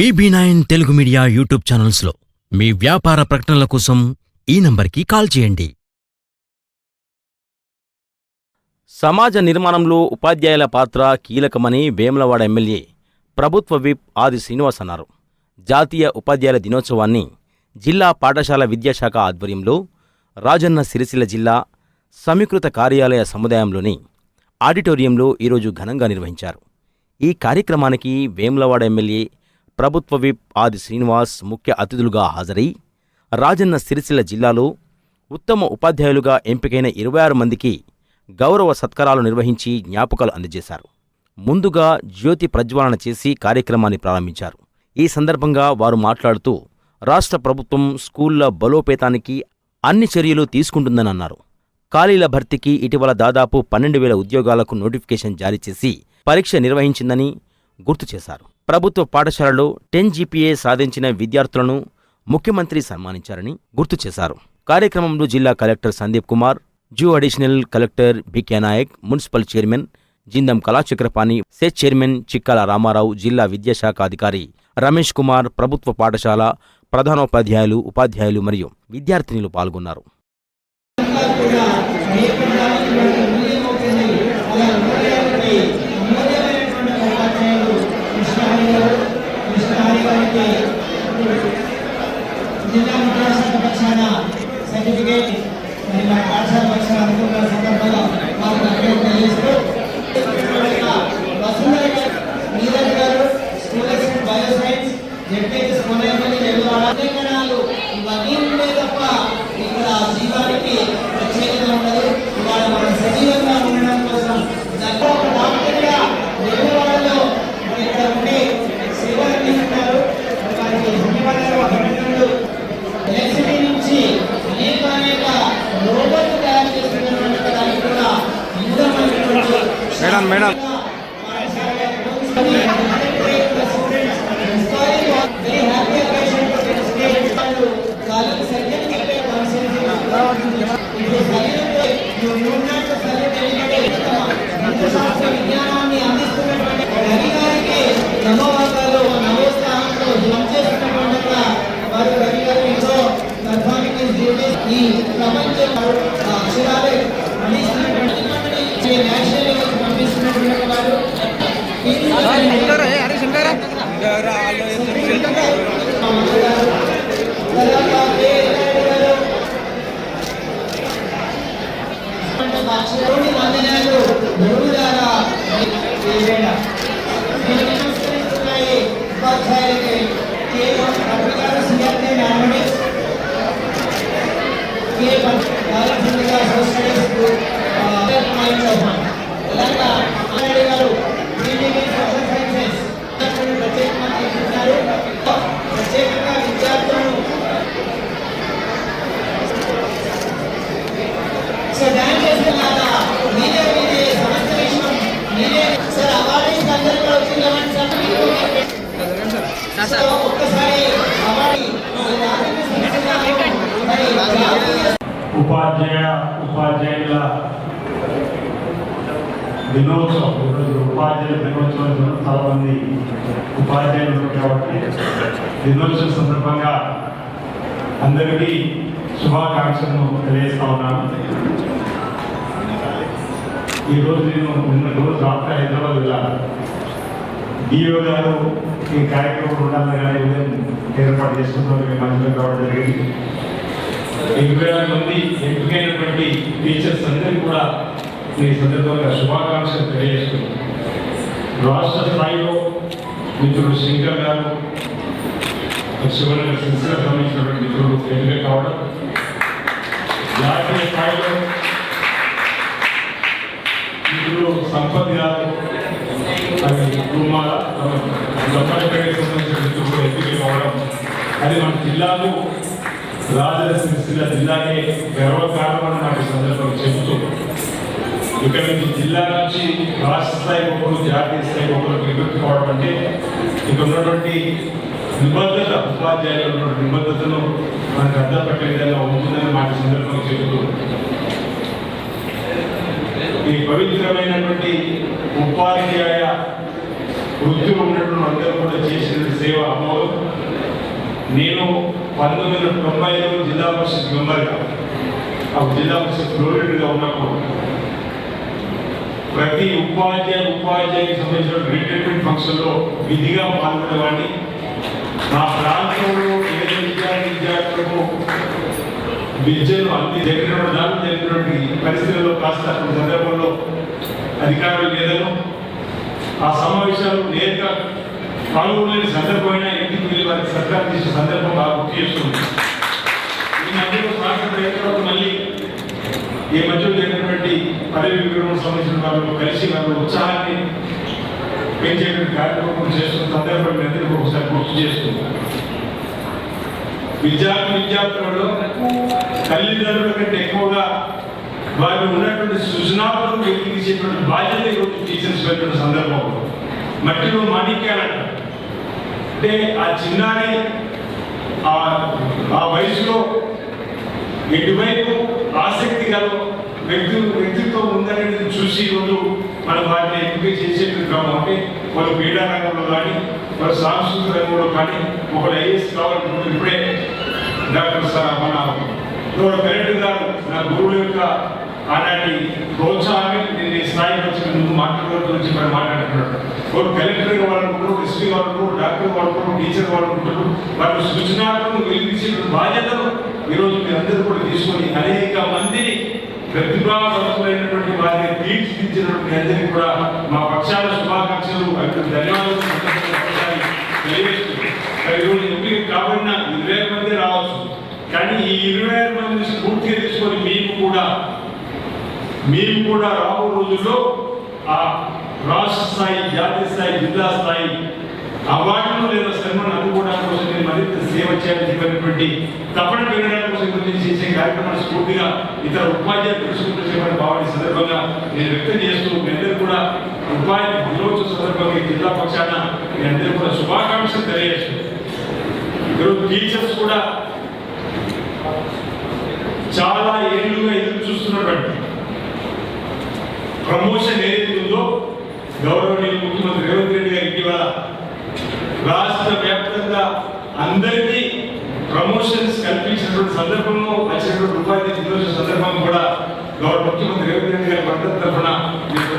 BB nine Telugu media YouTube ఛానల్స్లో మీ వ్యాపార ప్రకటనల కోసం ఈ నంబర్కి కాల్ చేయండి. సమాజ నిర్మాణంలో ఉపాధ్యాయుల పాత్ర కీలకమని వేములవాడ ఎమ్మెల్యే ప్రభుత్వ విప్ ఆది శ్రీనివాస్ అన్నారు. జాతీయ ఉపాధ్యాయుల దినోత్సవాన్ని జిల్లా పాఠశాల విద్యాశాఖ ఆధ్వర్యంలో రాజన్న సిరిసిల్ల జిల్లా సమీకృత కార్యాలయ సముదాయంలోని ఆడిటోరియంలో ఈరోజు ఘనంగా నిర్వహించారు. ఈ కార్యక్రమానికి వేములవాడ ఎమ్మెల్యే ప్రభుత్వ విప్ ఆది శ్రీనివాస్ ముఖ్య అతిథులుగా హాజరై రాజన్న సిరిసిల్ల జిల్లాలో ఉత్తమ ఉపాధ్యాయులుగా ఎంపికైన ఇరవై ఆరు మందికి గౌరవ సత్కారాలు నిర్వహించి జ్ఞాపకాలు అందజేశారు. ముందుగా జ్యోతి ప్రజ్వాలన చేసి కార్యక్రమాన్ని ప్రారంభించారు. ఈ సందర్భంగా వారు మాట్లాడుతూ రాష్ట్ర ప్రభుత్వం స్కూళ్ళ బలోపేతానికి అన్ని చర్యలు తీసుకుంటుందని అన్నారు. ఖాళీల భర్తీకి ఇటీవల దాదాపు పన్నెండు వేల ఉద్యోగాలకు నోటిఫికేషన్ జారీ చేసి పరీక్ష నిర్వహించిందని గుర్తు చేశారు. ప్రభుత్వ పాఠశాలలో టెన్ జీపీఏ సాధించిన విద్యార్థులను ముఖ్యమంత్రి సన్మానించారని గుర్తు చేశారు. కార్యక్రమంలో జిల్లా collector Sandeep Kumar zoo additional collector BK Nayak municipal chairman Jindam Kalachakrapani set chairman Chikkala Ramarao జిల్లా విద్యాశాఖ అధికారి రమేష్ కుమార్ ప్రభుత్వ పాఠశాల ప్రధానోపాధ్యాయులు ఉపాధ్యాయులు మరియు విద్యార్థినులు పాల్గొన్నారు. జిల్లా విద్యాశాఖ పక్షాన సర్టిఫికేట్ మరి మన పాఠశాల పక్షాన అనుకున్న సందర్భంగా మాకు అభ్యర్థన చేస్తూ Neeraj garu school assistant bio Konaipalli తెలంగాణలు ఇవన్నీ ఎంతో మేడం. ఈ ప్రపంచం అక్షరాలే ఉపాధ్యాయ ఉపాధ్యాయుల దినోత్సవం. ఈరోజు ఉపాధ్యాయుల దినోత్సవం చాలా మంది ఉపాధ్యాయులు కాబట్టి దినోత్సవం సందర్భంగా అందరికీ శుభాకాంక్షలను తెలియజేస్తా ఉన్నాను. ఈరోజు నేను నిన్న రోజు రాత్రి హైదరాబాద్ వెళ్ళాను. డిఓ గారు ఈ కార్యక్రమం ఉండాలని కానీ ఉదయం ఏర్పాటు చేసుకుంటారు మంచిగా కావడం జరిగింది. ఇరవై ఆరు మంది ఎంపికైనటువంటి టీచర్స్ అందరికీ కూడా ఈ సందర్భంగా శుభాకాంక్షలు తెలియజేస్తున్నాం రాష్ట్ర స్థాయిలో మిత్రుడు శంకర్ గారు శివనగర్ సిరిసిల్ల సంబంధించినటువంటి మిత్రుడు ఎంపిక కావడం జాతీయ స్థాయిలో మిత్రుడు సంపత్ గారు అది ఎంపిక కావడం అది మన జిల్లాకు రాజన్న సిరిసిల్ల జిల్లాకే గర్వకారణమని నాకు సందర్భం చెబుతూ ఇక్కడ నుంచి జిల్లా నుంచి రాష్ట్ర స్థాయి ఒకరు జాతీయ స్థాయి ఒకరు నివృత్తి కావడం అంటే ఇక్కడ ఉన్నటువంటి నిబద్ధత ఉపాధ్యాయులు ఉన్నటువంటి నిబద్ధతను మనకు అర్థం పట్టే విధంగా ఉంటుందని నాకు ఈ సందర్భంగా చెబుతూ ఈ పవిత్రమైనటువంటి ఉపాధ్యాయ వృత్తిలో ఉన్నటువంటి అందరూ కూడా చేసిన సేవ అమ్మవారు నేను పంతొమ్మిది వందల తొంభైలో జిల్లా పరిషత్ మెంబర్గా ఆ జిల్లా పరిషత్ ప్రోడెంట్గా ఉన్నప్పుడు ప్రతి ఉపాధ్యాయ ఉపాధ్యాయుకి సంబంధించిన రిక్రూట్మెంట్ ఫంక్షన్లో విధిగా పాల్గొనేవాడిని నా ప్రాంతంలో ఏ విద్యార్థులకు విద్యను అన్ని జరిగినటువంటి దాన్ని జరిగినటువంటి పరిస్థితుల్లో కాస్త సందర్భంలో అధికారులు లేదను ఆ సమావేశాలు నేరుగా పాల్గొనలేని సందర్భమైన ఇంటికి వెళ్ళి వారికి సర్కారు తీసిన సందర్భం బాగా గుర్తు చేస్తుంది ఈ మధ్యలో స్వాతంత్ర రైతులకు మళ్ళీ ఈ మధ్యలో జరిగినటువంటి పదవి విరమణ సంబంధించిన వాళ్ళు కలిసి వాళ్ళ ఉత్సాహాన్ని పెంచేటువంటి కార్యక్రమం చేస్తున్న సందర్భం మీ అందరికీ ఒకసారి గుర్తు చేస్తుంది విద్యార్థి విద్యార్థులలో తల్లిదండ్రుల కంటే ఎక్కువగా వారి ఉన్నటువంటి సృజనాత్మకం తీసేటువంటి బాధ్యత ఈరోజు టీచర్స్ పెట్టిన సందర్భంలో మట్టిలో మాణిక్యాలంట. అంటే ఆ చిన్నారి ఆ ఆ వయసులో ఎటువైపు ఆసక్తి గల వ్యక్తి వ్యక్తిత్వం ఉందనేది చూసి ఈరోజు మనం వాటిని ఎంపిక చేసేట్టు క్రమం అంటే వాళ్ళు క్రీడా రంగంలో కానీ వాళ్ళ సాంస్కృతిక రంగంలో కానీ ఒకళ్ళు ఐఏఎస్ కావాలనుకుంటే ఇప్పుడే డాక్టర్ సార్ మన గౌరవ గారు నా గురువుల యొక్క ఆనాటి ప్రోత్సాహాన్ని నేను ఈ స్థాయికి వచ్చి ముందు మాట్లాడడం గురించి మరి మాట్లాడుతున్నాడు. ఒక కలెక్టర్ వాడుకుంటారు ఎస్పీ వాడుకుంటారు డాక్టర్ వాడుకుంటారు టీచర్ వాడుకుంటారు వాళ్ళు సృజనాత్మకం వెలిగించే బాధ్యతను ఈరోజు మీరందరూ కూడా తీసుకొని అనేక మందిని ప్రతిభావంతులైనటువంటి వారిని తీర్చిదిద్దినటువంటి అందరికీ కూడా మా పక్షాల శుభాకాంక్షలు అటు ధన్యవాదాలు ఒకసారి కాబట్టి ఈరోజు ఎంపిక కాబడిన ఇరవై మంది రావచ్చు. కానీ ఈ ఇరవై మంది స్ఫూర్తిగా తీసుకొని మేము కూడా మేము కూడా రాబో రోజుల్లో ఆ రాష్ట్ర స్థాయి జాతీయ స్థాయి జిల్లా స్థాయి అవార్డులు లేదా శ్రమను అందుకోవడానికి కోసం నేను మరింత సేవ చేయాలని చెప్పినటువంటి పెరగడానికి కోసం గురించి చేసే కార్యక్రమాన్ని స్ఫూర్తిగా ఇతర ఉపాధ్యాయులు తెలుసుకుంటూ చెప్పని భావాన్ని సందర్భంగా నేను వ్యక్తం చేస్తూ మీ అందరూ కూడా ఉపాధి దినోత్సవ సందర్భంగా జిల్లా పక్షాన మీ అందరూ కూడా శుభాకాంక్షలు తెలియజేస్తూ. ఈరోజు టీచర్స్ కూడా ప్రమోషన్ ఏదైతే ఉందో గౌరవనీయ ముఖ్యమంత్రి రేవంత్ రెడ్డి గారి ఇటీవల రాష్ట్ర వ్యాప్తంగా అందరికీ ప్రమోషన్స్ కల్పించినటువంటి సందర్భంలో వచ్చినటువంటి ఉపాధి దినోత్సవ సందర్భం కూడా గౌరవ ముఖ్యమంత్రి రేవంత్ రెడ్డి గారి భద్రత తరఫున మీకు